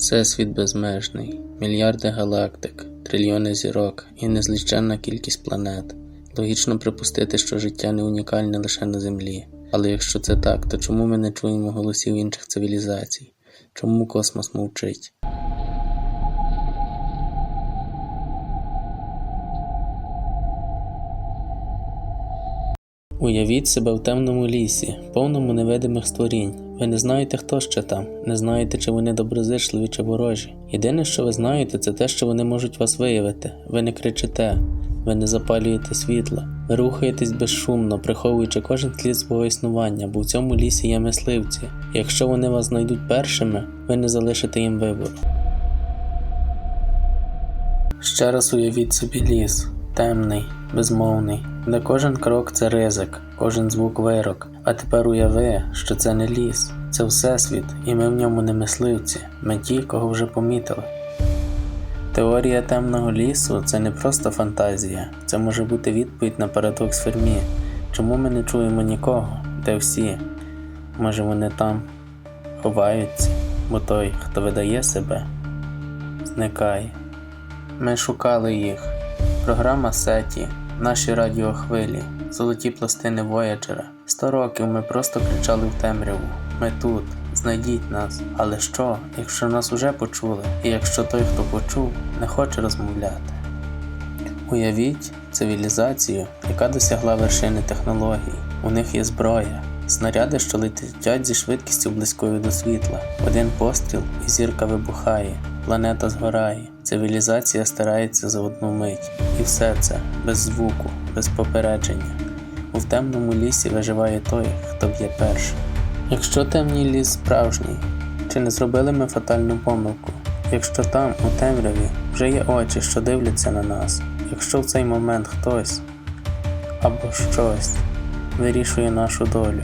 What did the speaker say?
Всесвіт безмежний, мільярди галактик, трильйони зірок і незліченна кількість планет. Логічно припустити, що життя не унікальне лише на Землі. Але якщо це так, то чому ми не чуємо голосів інших цивілізацій? Чому космос мовчить? Уявіть себе в темному лісі, повному невидимих створінь. Ви не знаєте, хто ще там, не знаєте, чи вони доброзичливі чи ворожі. Єдине, що ви знаєте, це те, що вони можуть вас виявити. Ви не кричите, ви не запалюєте світла, ви рухаєтесь безшумно, приховуючи кожен слід свого існування, бо в цьому лісі є мисливці. Якщо вони вас знайдуть першими, ви не залишите їм вибору. Ще раз уявіть собі ліс, темний, безмовний, де кожен крок це ризик, кожен звук вирок. А тепер уяви, що це не ліс, це всесвіт, і ми в ньому не мисливці, ми ті, кого вже помітили. Теорія темного лісу це не просто фантазія, це може бути відповідь на парадокс Фермі. Чому ми не чуємо нікого, де всі? Може вони там ховаються, бо той, хто видає себе, зникає. Ми шукали їх. Програма Сеті, наші радіохвилі, золоті пластини Вояджера. Сто років ми просто кричали в темряву. Ми тут, знайдіть нас. Але що, якщо нас уже почули, і якщо той, хто почув, не хоче розмовляти? Уявіть цивілізацію, яка досягла вершини технологій. У них є зброя, снаряди, що летять зі швидкістю близькою до світла. Один постріл і зірка вибухає, планета згорає. Цивілізація старається за одну мить. І все це без звуку, без попередження. У темному лісі виживає той, хто б'є першим. Якщо темний ліс справжній, чи не зробили ми фатальну помилку? Якщо там, у темряві, вже є очі, що дивляться на нас, якщо в цей момент хтось або щось вирішує нашу долю,